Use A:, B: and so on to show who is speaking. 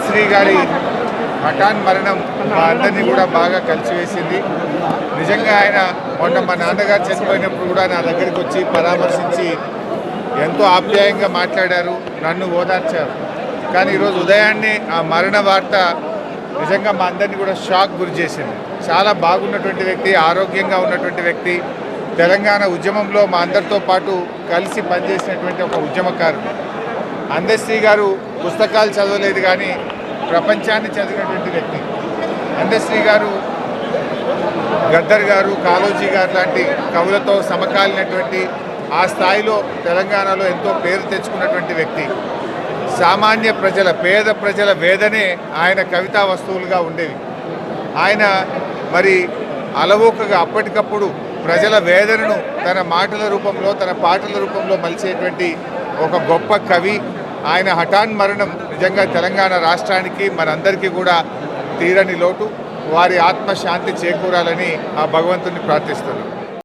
A: అందశ్రీ గారి హఠాన్ మరణం మా అందరినీ కూడా బాగా కలిసివేసింది. నిజంగా ఆయన మొన్న మా నాన్నగారు చనిపోయినప్పుడు కూడా నా దగ్గరికి వచ్చి పరామర్శించి ఎంతో ఆప్యాయంగా మాట్లాడారు నన్ను ఓదార్చారు. కానీ ఈరోజు ఉదయాన్నే ఆ మరణ వార్త నిజంగా మా అందరినీ కూడా షాక్ గురి చేసింది. చాలా బాగున్నటువంటి వ్యక్తి ఆరోగ్యంగా ఉన్నటువంటి వ్యక్తి. తెలంగాణ ఉద్యమంలో మా అందరితో పాటు కలిసి పనిచేసినటువంటి ఒక ఉద్యమకారుడు. అందశ్రీ గారు పుస్తకాలు చదవలేదు కానీ ప్రపంచాన్ని చదివినటువంటి వ్యక్తి. అందశ్రీ గారు గద్దర్ గారు కాళోజీ గారు లాంటి కవులతో సమకాలినటువంటి ఆ స్థాయిలో తెలంగాణలో ఎంతో పేరు తెచ్చుకున్నటువంటి వ్యక్తి. సామాన్య ప్రజల పేద ప్రజల వేదనే ఆయన కవితా వస్తువులుగా ఉండేవి. ఆయన మరి అలవోకగా అప్పటికప్పుడు ప్రజల వేదనను తన మాటల రూపంలో తన పాటల రూపంలో మలిచేటువంటి ఒక గొప్ప కవి ఆయన హఠాన్ మరణం నిజంగా తెలంగాణ రాష్ట్రానికి మనందరికీ కూడా తీరని లోటు. వారి ఆత్మశాంతి చేకూరాలని ఆ భగవంతుని ప్రార్థిస్తున్నాం.